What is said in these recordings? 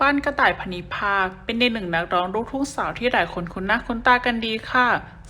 บ้านกระต่ายพนิภาค เป็นในหนึ่งนักร้องลูกทุ่งสาวที่หลายคนคุ้นหน้าคุ้นตากันดีค่ะ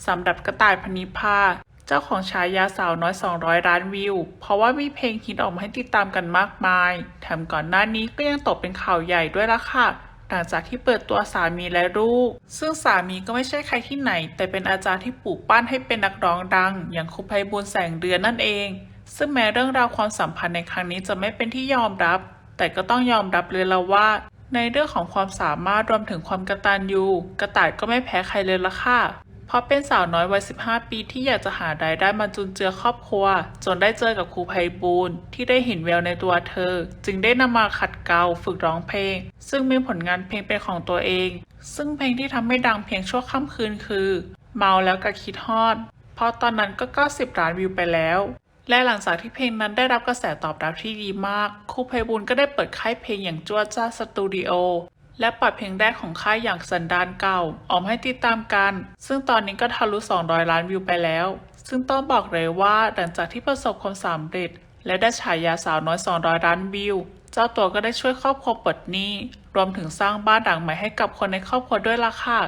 สำหรับกระต่ายพนิภาค เจ้าของฉายาสาวน้อย 200 ล้านวิว เพราะว่ามีเพลงฮิตออกมาให้ติดตามกันมากมาย แถมก่อนหน้านี้ก็ยังตกเป็นข่าวใหญ่ด้วยละค่ะหลังจากที่เปิดตัวสามีและลูก ซึ่งสามีก็ไม่ใช่ใครที่ไหน แต่เป็นอาจารย์ที่ปลูกปั้นให้เป็นนักร้องดัง อย่างครูไพบูลย์แสงเดือนนั่นเอง ซึ่งแม้เรื่องราวความสัมพันธ์ในครั้งนี้จะไม่เป็นที่ยอมรับ แต่ก็ต้องยอมรับเลยละว่า ในเรื่องของความสามารถรวมถึงความกระตัญญูกระต่ายก็ไม่แพ้ใครเลยละค่ะ เพราะเป็นสาวน้อยวัย 15 ปีที่อยากจะหารายได้มาจุนเจือครอบครัว จนได้เจอกับครูไพบูลที่ได้เห็นแววในตัวเธอ จึงได้นำมาขัดเกลาฝึกร้องเพลง ซึ่งมีผลงานเพลงเป็นของตัวเอง ซึ่งเพลงที่ทำให้ดังเพียงชั่วค่ำคืนคือ เมาแล้วก็คิดฮอด เพราะตอนนั้นก็90ล้านวิวไปแล้ว และหลังจากที่เพลงนั้นได้รับกระแสตอบรับที่ดีมากครูไพบูลย์ก็ได้เปิดค่ายเพลงอย่างจ้วจ้าสตูดิโอและปล่อยเพลงแรกของค่ายอย่างสันดานเก่า ออกมให้ติดตามกัน ซึ่งตอนนี้ก็ทะลุ 200 ล้านวิวไปแล้ว ซึ่งต้องบอกเลยว่าหลังจากที่ประสบความสำเร็จ และได้ฉายาสาวน้อย 200 ล้านวิว เจ้าตัวก็ได้ช่วยครอบครัวปลดหนี้ รวมถึงสร้างบ้านหลังใหม่ให้กับคนในครอบครัวด้วยล่ะค่ะ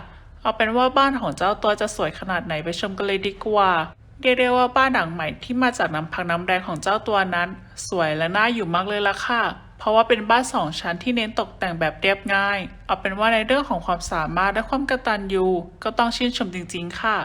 เอาเป็นว่าบ้านของเจ้าตัวจะสวยขนาดไหนไปชมกันเลยดีกว่า เรียกได้ว่าบ้านหลังใหม่ที่มาจากน้ำพักน้ำแรงของเจ้าตัวนั้น สวยและน่าอยู่มากเลยล่ะค่ะ เพราะว่าเป็นบ้านสองชั้นที่เน้นตกแต่งแบบเรียบง่าย เอาเป็นว่าในเรื่องของความสามารถและความกระตันยูก็ต้องชื่นชมจริง ๆ ค่ะ